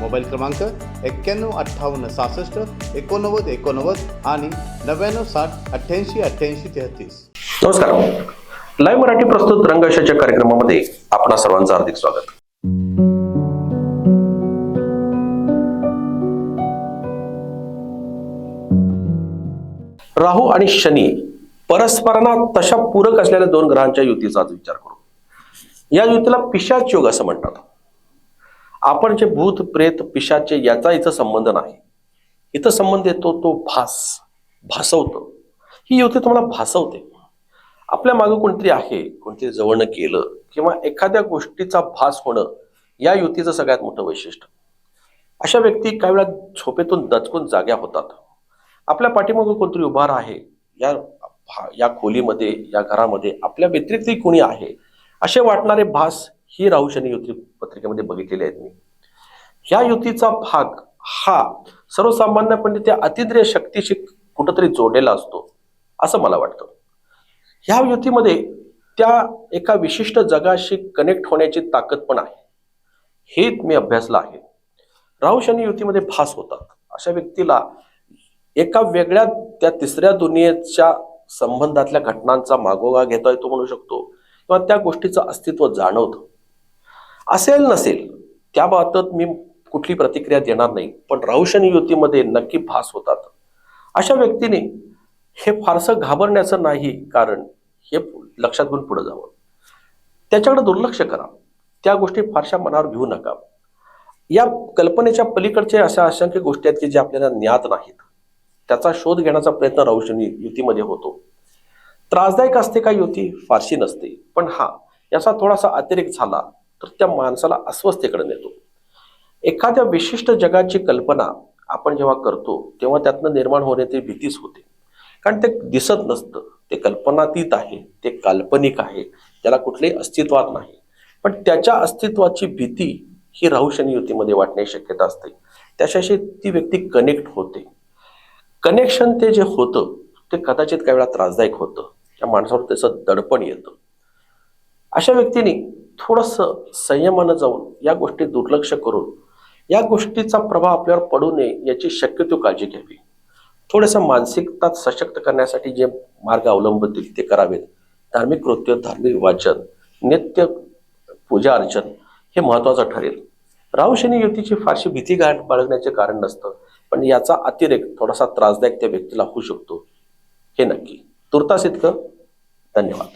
Mobile क्रमांक एक्क्याण्णव अठ्ठावन्न सहासष्ट एकोणनव्वद एकोणनव्वद आणि नव्याण्णव साठ अठ्ठ्याऐंशी अठ्ठ्याऐंशी तेहतीस. नमस्कार. लाईव्ह मराठी प्रस्तुत रंगशाच्या कार्यक्रमामध्ये आपणा सर्वांचं हार्दिक स्वागत. राहू आणि शनी परस्परांना तशा पूरक असलेल्या दोन ग्रहांच्या युतीचा आज विचार करू. या युतीला पिशाच योग असं म्हणतात. आपण जे भूत प्रेत पिशाचे याचा इथं संबंध नाही. इथं संबंध येतो तो भास भासवतो. ही युती तुम्हाला भासवते. आपल्या मागे कोणतरी आहे कोणतरी जवळनं केलं किंवा एखाद्या गोष्टीचा भास होणं या युतीचं सगळ्यात मोठं वैशिष्ट्य. अशा व्यक्ती काही वेळा झोपेतून दचकून जाग्या होतात. आपल्या पाठीमागे कोणतरी उभार आहे या या खोलीमध्ये या घरामध्ये आपल्या व्यतिरिक्तही कोणी आहे असे वाटणारे भास ही राहू शनी युती पत्रिकेमध्ये बघितलेले आहेत मी. या युतीचा भाग हा सर्वसामान्यपणे त्या अतिद्रिय शक्तीशी कुठंतरी जोडलेला असतो असं मला वाटतं. ह्या युतीमध्ये त्या एका विशिष्ट जगाशी कनेक्ट होण्याची ताकद पण आहे. हे मी अभ्यासलं आहे. राहू शनी युतीमध्ये भास होतात अशा व्यक्तीला एका वेगळ्या त्या तिसऱ्या दुनियेच्या संबंधातल्या घटनांचा मागोवा घेता येतो म्हणू शकतो किंवा त्या गोष्टीचं अस्तित्व जाणवतं. असेल नसेल त्या बाबतीत मी कुठली प्रतिक्रिया देणार नाही पण राहू युतीमध्ये नक्की भास होतात. अशा व्यक्तीने हे फारसं घाबरण्याचं नाही कारण हे लक्षात घेऊन पुढे जावं. त्याच्याकडे दुर्लक्ष करा. त्या गोष्टी फारशा मनावर घेऊ नका. या कल्पनेच्या पलीकडचे अशा असंख्य गोष्टी आहेत की ज्या आपल्याला ज्ञात नाहीत. त्याचा शोध घेण्याचा प्रयत्न राहुशनी युतीमध्ये होतो. त्रासदायक असते का युती? फारशी नसते. पण हा याचा थोडासा अतिरेक झाला तर त्या माणसाला अस्वस्थतेकडे नेतो. एखाद्या विशिष्ट जगाची कल्पना आपण जेव्हा करतो तेव्हा त्यातनं निर्माण होण्याची भीतीच होते. कारण ते दिसत नसतं. ते कल्पनातीत आहे. ते काल्पनिक आहे. त्याला कुठलेही अस्तित्वात नाही. पण त्याच्या अस्तित्वाची भीती ही राहूशनी युतीमध्ये वाटण्याची शक्यता असते. त्याच्याशी ती व्यक्ती कनेक्ट होते. कनेक्शन ते जे होतं ते कदाचित काही वेळा त्रासदायक होतं. त्या माणसावर त्याचं दडपण येतं. अशा व्यक्तीने थोडंसं संयमानं जाऊन या गोष्टी दुर्लक्ष करून या गोष्टीचा प्रभाव आपल्यावर पडू नये याची शक्यतो काळजी घ्यावी. थोडंसं मानसिकता सशक्त करण्यासाठी जे मार्ग अवलंबतील ते करावेत. धार्मिक कृत्य धार्मिक वाचन नित्य पूजा अर्चन हे महत्वाचं ठरेल. राहू शनी युतीची फारशी भीती गाठ बाळगण्याचे कारण नसतं पण याचा अतिरेक थोडासा त्रासदायक त्या व्यक्तीला होऊ शकतो. हे नक्की. तुर्तास इतकं. धन्यवाद.